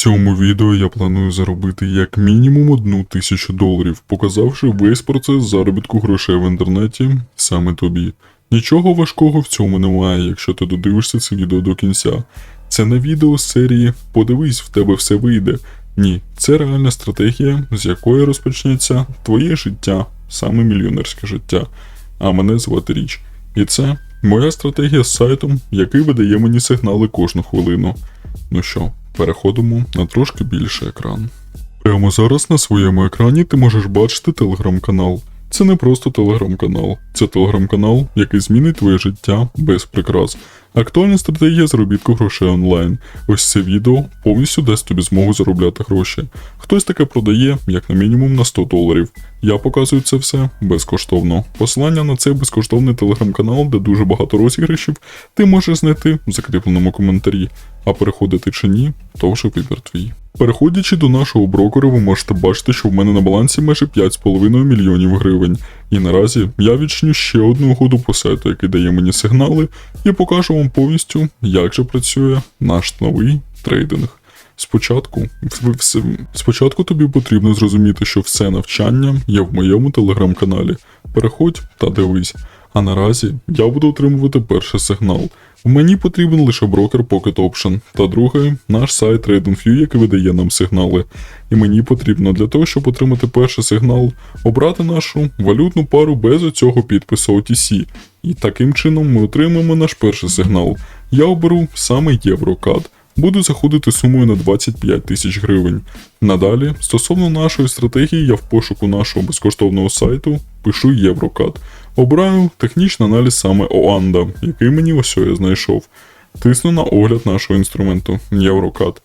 цьому відео я планую заробити як мінімум одну тисячу доларів, показавши весь процес заробітку грошей в інтернеті саме тобі. Нічого важкого в цьому немає, якщо ти додивишся це відео до кінця. Це не відео з серії Подивись, в тебе все вийде. Ні, це реальна стратегія, з якої розпочнеться твоє життя, саме мільйонерське життя. А мене звати Річ. І це моя стратегія з сайтом, який видає мені сигнали кожну хвилину. Ну що, переходимо на трошки більший екран. Прямо зараз на своєму екрані ти можеш бачити телеграм-канал. Це не просто телеграм-канал, це телеграм-канал, який змінить твоє життя без прикрас. Актуальна стратегія заробітку грошей онлайн. Ось це відео повністю дасть тобі змогу заробляти гроші. Хтось таке продає, як на мінімум на 100 доларів. Я показую це все безкоштовно. Посилання на цей безкоштовний телеграм-канал, де дуже багато розіграшів, ти можеш знайти в закріпленому коментарі. А переходити чи ні, то вже вибір твій. Переходячи до нашого брокера, ви можете бачити, що в мене на балансі майже 5,5 мільйонів гривень. І наразі я відчиню ще одну угоду по сайту, який дає мені сигнали, і покажу вам повністю, як же працює наш новий трейдинг. Спочатку, спочатку тобі потрібно зрозуміти, що все навчання є в моєму телеграм-каналі. Переходь та дивись. А наразі я буду отримувати перший сигнал. Мені потрібен лише брокер Pocket Option, та другий наш сайт TradingView, який видає нам сигнали. І мені потрібно для того, щоб отримати перший сигнал, обрати нашу валютну пару без оцього підпису OTC. І таким чином ми отримаємо наш перший сигнал. Я оберу саме Єврокад. Буду заходити сумою на 25 тисяч гривень. Надалі, стосовно нашої стратегії, я в пошуку нашого безкоштовного сайту пишу Єврокад. Обираю технічний аналіз саме ОАНДА, який мені ось я знайшов. Тисну на огляд нашого інструменту Єврокад.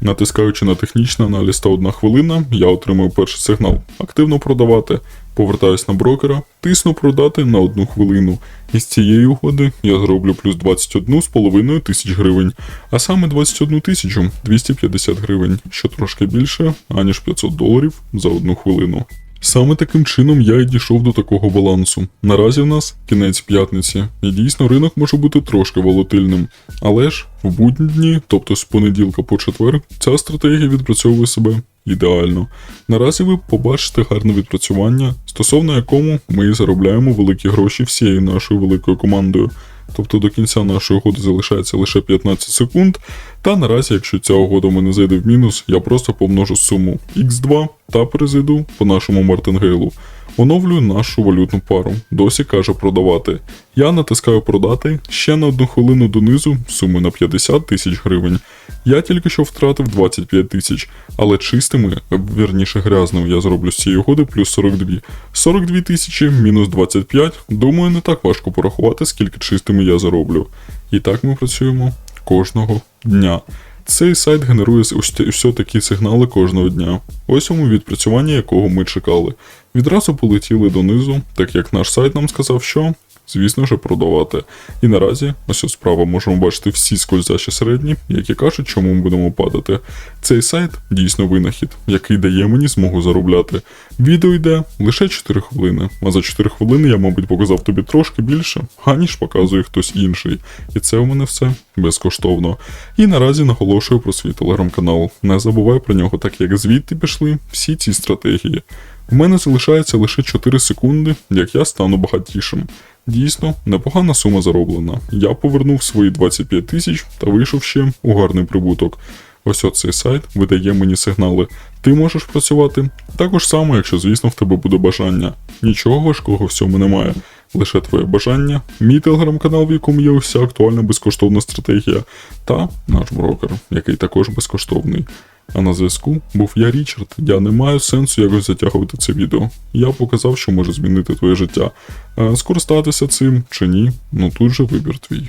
Натискаючи на технічний аналіз та одна хвилина, я отримую перший сигнал активно продавати. Повертаюсь на брокера, тисну продати на одну хвилину. І з цієї угоди я зроблю плюс 21,5 тисяч гривень, а саме 21 тисячу 250 гривень, що трошки більше, аніж 500 доларів за одну хвилину. Саме таким чином я і дійшов до такого балансу. Наразі в нас кінець п'ятниці, і дійсно ринок може бути трошки волатильним. Але ж в будні дні, тобто з понеділка по четвер, ця стратегія відпрацьовує себе ідеально. Наразі ви побачите гарне відпрацювання, стосовно якому ми заробляємо великі гроші всією нашою великою командою. Тобто до кінця нашої угоди залишається лише 15 секунд. Та наразі, якщо ця угода в мене зайде в мінус, я просто помножу суму x2 та перезайду по нашому мартингейлу. Оновлюю нашу валютну пару. Досі каже продавати. Я натискаю продати ще на одну хвилину донизу суми на 50 тисяч гривень. Я тільки що втратив 25 тисяч, але чистими, вірніше грязними, я зроблю з цієї угоди плюс 42. 42 тисячі мінус 25. Думаю, не так важко порахувати, скільки чистими я зароблю. І так ми працюємо кожного дня. Цей сайт генерує ось такі сигнали кожного дня. Ось йому відпрацювання, якого ми чекали. Відразу полетіли донизу, так як наш сайт нам сказав, що. Звісно ж, продавати. І наразі, ось справа можемо бачити всі скользячі середні, які кажуть, чому ми будемо падати. Цей сайт дійсно винахід, який дає мені змогу заробляти. Відео йде лише 4 хвилини, а за 4 хвилини я, мабуть, показав тобі трошки більше, аніж показує хтось інший. І це у мене все безкоштовно. І наразі наголошую про свій телеграм-канал. Не забувай про нього, так як звідти пішли всі ці стратегії. В мене залишається лише 4 секунди, як я стану багатішим. Дійсно, непогана сума зароблена. Я повернув свої 25 тисяч та вийшов ще у гарний прибуток. Ось оцей сайт видає мені сигнали. Ти можеш працювати також само, якщо, звісно, в тебе буде бажання. Нічого важкого в цьому немає. Лише твоє бажання, мій телеграм-канал, в якому є вся актуальна безкоштовна стратегія, та наш брокер, який також безкоштовний. А на зв'язку був я Річард. Я не маю сенсу якось затягувати це відео. Я показав, що може змінити твоє життя. Е, Скористатися цим чи ні, ну тут же вибір твій.